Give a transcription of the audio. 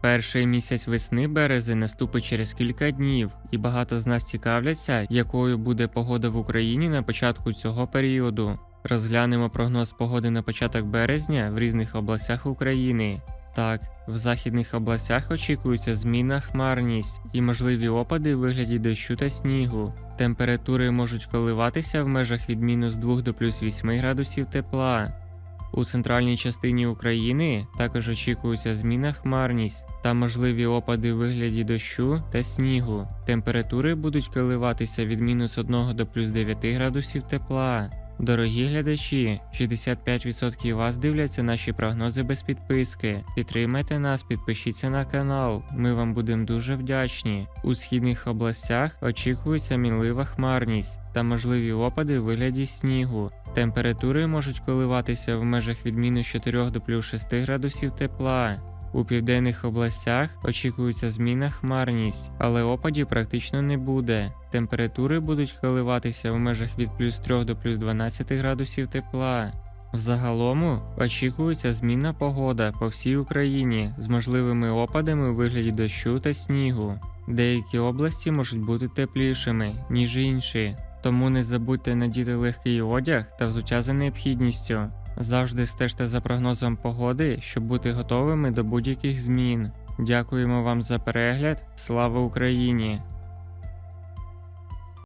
Перший місяць весни березень наступить через кілька днів, і багато з нас цікавляться, якою буде погода в Україні на початку цього періоду. Розглянемо прогноз погоди на початок березня в різних областях України. Так, в західних областях очікується змінна хмарність і можливі опади у вигляді дощу та снігу. Температури можуть коливатися в межах від мінус 2 до плюс 8 градусів тепла. У центральній частині України також очікується зміна хмарність та можливі опади в вигляді дощу та снігу. Температури будуть коливатися від мінус 1 до плюс 9 градусів тепла. Дорогі глядачі, 65% вас дивляться наші прогнози без підписки. Підтримайте нас, підпишіться на канал. Ми вам будемо дуже вдячні. У східних областях очікується мінлива хмарність та можливі опади у вигляді снігу. Температури можуть коливатися в межах від мінус 4 до плюс 6 градусів тепла. У південних областях очікується змінна хмарність, але опадів практично не буде. Температури будуть коливатися в межах від плюс 3 до плюс 12 градусів тепла. Взагалому очікується змінна погода по всій Україні з можливими опадами у вигляді дощу та снігу. Деякі області можуть бути теплішими, ніж інші, тому не забудьте надіти легкий одяг та взуття за необхідністю. Завжди стежте за прогнозом погоди, щоб бути готовими до будь-яких змін. Дякуємо вам за перегляд. Слава Україні!